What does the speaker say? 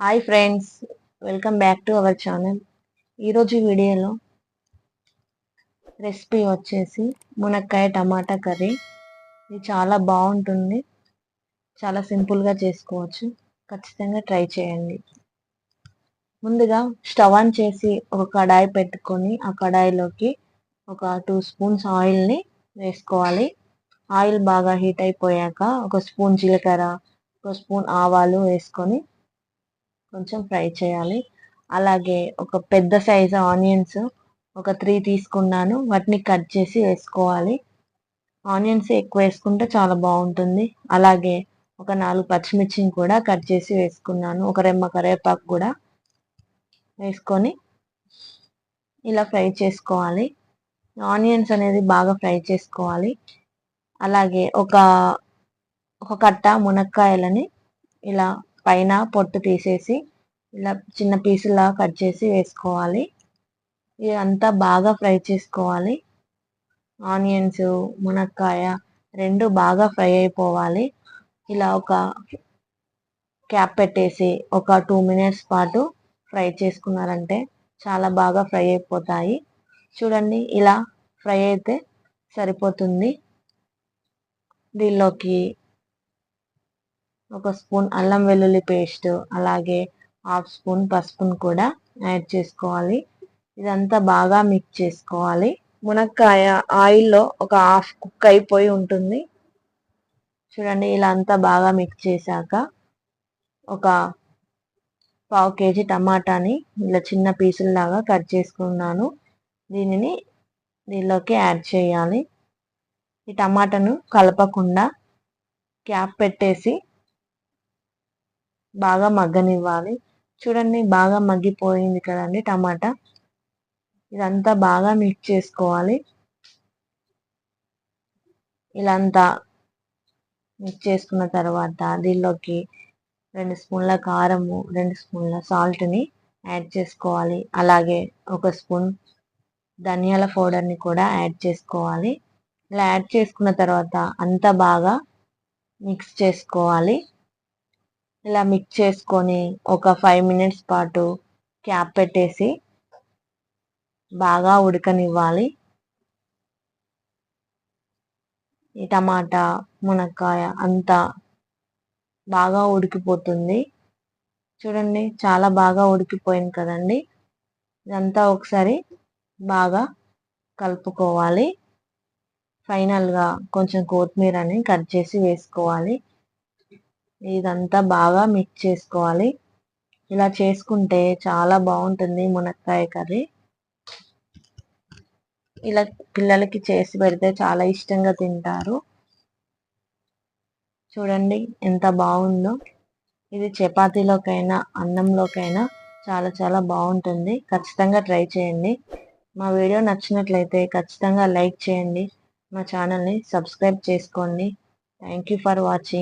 Hi friends welcome back to our channel ఈరోజు వీడియోలో recipe వచ్చేసి మునక్కాయ టమాటా కర్రీ. ఇది చాలా బాగుంటుంది. చాలా సింపుల్గా చేసుకోవచ్చు. ఖచ్చితంగా ట్రై చేయండి. ముందుగా స్టవ్ ఆన్ చేసి ఒక కడాయి పెట్టుకొని ఆ కడాయిలోకి ఒక టూ స్పూన్స్ ఆయిల్ని వేసుకోవాలి. ఆయిల్ బాగా హీట్ అయిపోయాక ఒక స్పూన్ జీలకర్ర ఒక స్పూన్ ఆవాలు వేసుకొని కొంచెం ఫ్రై చేయాలి. అలాగే ఒక పెద్ద సైజు ఆనియన్స్ ఒక త్రీ తీసుకున్నాను. వాటిని కట్ చేసి వేసుకోవాలి. ఆనియన్స్ ఎక్కువ వేసుకుంటే చాలా బాగుంటుంది. అలాగే ఒక నాలుగు పచ్చిమిర్చిని కూడా కట్ చేసి వేసుకున్నాను. ఒక రెమ్మ కరివేపాకు కూడా వేసుకొని ఇలా ఫ్రై చేసుకోవాలి. ఆనియన్స్ అనేది బాగా ఫ్రై చేసుకోవాలి. అలాగే ఒక ఒక కట్ట మునక్కాయలని ఇలా పైన పొట్టు తీసేసి ఇలా చిన్న పీసులా కట్ చేసి వేసుకోవాలి. ఇదంతా బాగా ఫ్రై చేసుకోవాలి. ఆనియన్స్ మునక్కాయ రెండు బాగా ఫ్రై అయిపోవాలి. ఇలా ఒక క్యాప్ పెట్టేసి ఒక టూ మినిట్స్ పాటు ఫ్రై చేసుకున్నారంటే చాలా బాగా ఫ్రై అయిపోతాయి. చూడండి ఇలా ఫ్రై అయితే సరిపోతుంది. దీనిలోకి ఒక స్పూన్ అల్లం వెల్లుల్లి పేస్ట్ అలాగే హాఫ్ స్పూన్ పసుపును కూడా యాడ్ చేసుకోవాలి. ఇదంతా బాగా మిక్స్ చేసుకోవాలి. మునక్కాయ ఆయిల్లో ఒక హాఫ్ కుక్ అయిపోయి ఉంటుంది. చూడండి ఇలా అంతా బాగా మిక్స్ చేశాక ఒక పావు కేజీ టమాటాని ఇలా చిన్న పీసుల్లాగా కట్ చేసుకున్నాను. దీనిని దీనిలోకి యాడ్ చేయాలి. ఈ టమాటాను కలపకుండా క్యాప్ పెట్టేసి బాగా మగ్గనివ్వాలి. చూడండి బాగా మగ్గిపోయింది కదండి టమాటా. ఇదంతా బాగా మిక్స్ చేసుకోవాలి. ఇలా అంతా మిక్స్ చేసుకున్న తర్వాత దీనిలోకి రెండు స్పూన్ల కారము రెండు స్పూన్ల సాల్ట్ని యాడ్ చేసుకోవాలి. అలాగే ఒక స్పూన్ ధనియాల పౌడర్ని కూడా యాడ్ చేసుకోవాలి. ఇలా యాడ్ చేసుకున్న తర్వాత అంతా బాగా మిక్స్ చేసుకోవాలి. ఇలా మిక్స్ చేసుకొని ఒక ఫైవ్ మినిట్స్ పాటు క్యాప్ పెట్టేసి బాగా ఉడకనివ్వాలి. ఈ టమాటా మునక్కాయ అంతా బాగా ఉడికిపోతుంది. చూడండి చాలా బాగా ఉడికిపోయింది కదండి. ఇదంతా ఒకసారి బాగా కలుపుకోవాలి. ఫైనల్గా కొంచెం కొత్తిమీరని కట్ చేసి వేసుకోవాలి. ఇదంతా బాగా మిక్స్ చేసుకోవాలి. ఇలా చేసుకుంటే చాలా బాగుంటుంది మునక్కాయ కర్రీ. ఇలా పిల్లలకి చేసి పెడితే చాలా ఇష్టంగా తింటారు. చూడండి ఎంత బాగుందో. ఇది చపాతీలోకైనా అన్నంలోకైనా చాలా చాలా బాగుంటుంది. ఖచ్చితంగా ట్రై చేయండి. మా వీడియో నచ్చినట్లయితే ఖచ్చితంగా లైక్ చేయండి. మా ఛానల్ని సబ్స్క్రైబ్ చేసుకోండి. Thank for watching